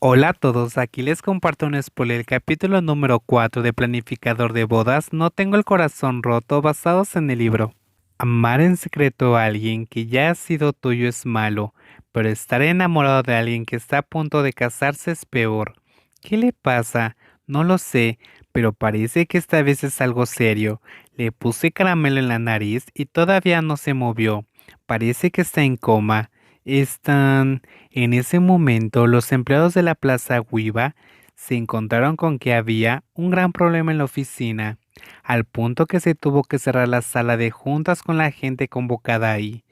Hola a todos, aquí les comparto un spoiler, el capítulo número 4 de Planificador de Bodas, No tengo el corazón roto, basados en el libro. Amar en secreto a alguien que ya ha sido tuyo es malo, pero estar enamorado de alguien que está a punto de casarse es peor. ¿Qué le pasa? No lo sé, pero parece que esta vez es algo serio. Le puse caramelo en la nariz y todavía no se movió. Parece que está en coma. Están... En ese momento, los empleados de la Plaza Huiva se encontraron con que había un gran problema en la oficina, al punto que se tuvo que cerrar la sala de juntas con la gente convocada ahí.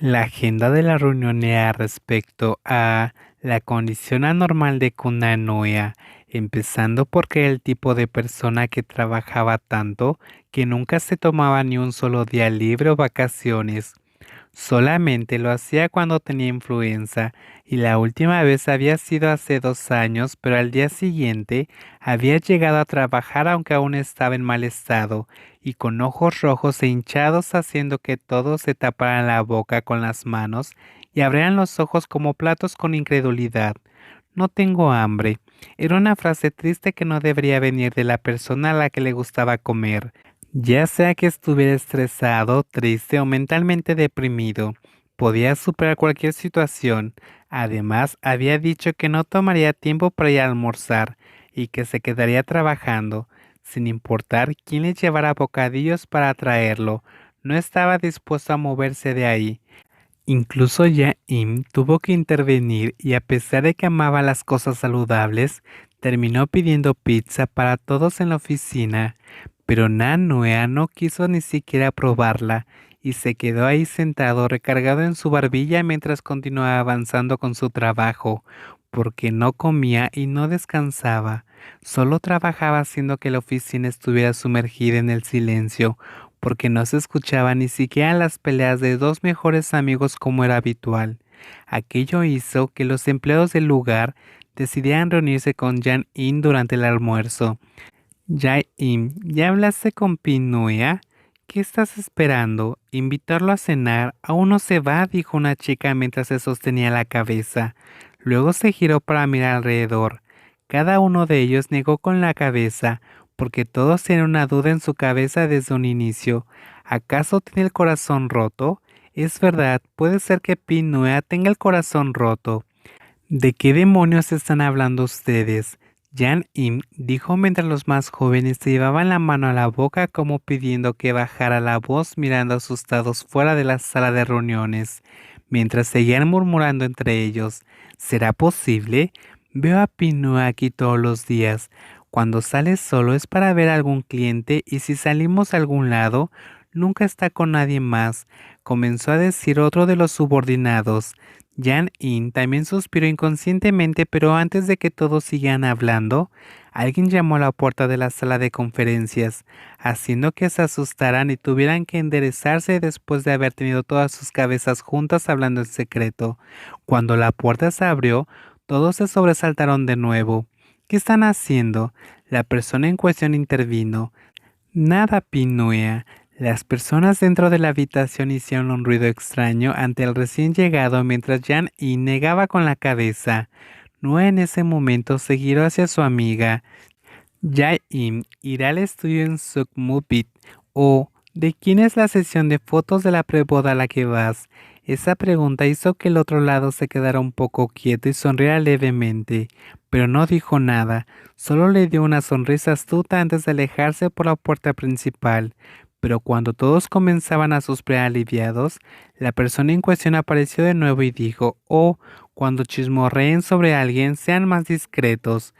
La agenda de la reunión era respecto a la condición anormal de Kunanoea, empezando porque el tipo de persona que trabajaba tanto que nunca se tomaba ni un solo día libre o vacaciones. Solamente lo hacía cuando tenía influenza y la última vez había sido hace dos años, pero al día siguiente había llegado a trabajar aunque aún estaba en mal estado y con ojos rojos e hinchados haciendo que todos se taparan la boca con las manos y abrieran los ojos como platos con incredulidad. No tengo hambre. Era una frase triste que no debería venir de la persona a la que le gustaba comer ya sea que estuviera estresado, triste o mentalmente deprimido, podía superar cualquier situación. Además, había dicho que no tomaría tiempo para ir a almorzar y que se quedaría trabajando, sin importar quién le llevara bocadillos para traerlo. No estaba dispuesto a moverse de ahí. Incluso Im tuvo que intervenir y a pesar de que amaba las cosas saludables, terminó pidiendo pizza para todos en la oficina, pero Nanoea no quiso ni siquiera probarla y se quedó ahí sentado recargado en su barbilla mientras continuaba avanzando con su trabajo, porque no comía y no descansaba, solo trabajaba haciendo que la oficina estuviera sumergida en el silencio, porque no se escuchaba ni siquiera las peleas de dos mejores amigos como era habitual. Aquello hizo que los empleados del lugar decidieran reunirse con Jan In durante el almuerzo, Jaim, ¿ya hablaste con Pinuea? ¿Qué estás esperando? Invitarlo a cenar. Aún no se va, dijo una chica mientras se sostenía la cabeza. Luego se giró para mirar alrededor. Cada uno de ellos negó con la cabeza, porque todos tenían una duda en su cabeza desde un inicio. ¿Acaso tiene el corazón roto? Es verdad, puede ser que Pinuea tenga el corazón roto. ¿De qué demonios están hablando ustedes? Jan Im dijo mientras los más jóvenes se llevaban la mano a la boca como pidiendo que bajara la voz mirando asustados fuera de la sala de reuniones, mientras seguían murmurando entre ellos, ¿será posible? Veo a Pino aquí todos los días. Cuando sale solo es para ver a algún cliente y si salimos a algún lado, nunca está con nadie más, comenzó a decir otro de los subordinados. Jan In también suspiró inconscientemente, pero antes de que todos siguieran hablando, alguien llamó a la puerta de la sala de conferencias, haciendo que se asustaran y tuvieran que enderezarse después de haber tenido todas sus cabezas juntas hablando en secreto. Cuando la puerta se abrió, todos se sobresaltaron de nuevo. ¿Qué están haciendo? La persona en cuestión intervino. Nada, Pinuea. Las personas dentro de la habitación hicieron un ruido extraño ante el recién llegado mientras Jan Y negaba con la cabeza. No en ese momento se giró hacia su amiga. Jae-in irá al estudio en Sukmupit o ¿de quién es la sesión de fotos de la preboda a la que vas? Esa pregunta hizo que el otro lado se quedara un poco quieto y sonriera levemente, pero no dijo nada, solo le dio una sonrisa astuta antes de alejarse por la puerta principal. Pero cuando todos comenzaban a suspirar aliviados, la persona en cuestión apareció de nuevo y dijo, oh, cuando chismorreen sobre alguien, sean más discretos.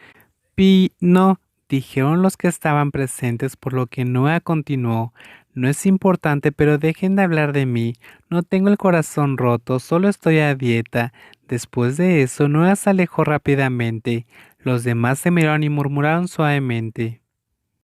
Pi, no, dijeron los que estaban presentes, por lo que Noah continuó. No es importante, pero dejen de hablar de mí. No tengo el corazón roto, solo estoy a dieta. Después de eso, Noah se alejó rápidamente. Los demás se miraron y murmuraron suavemente.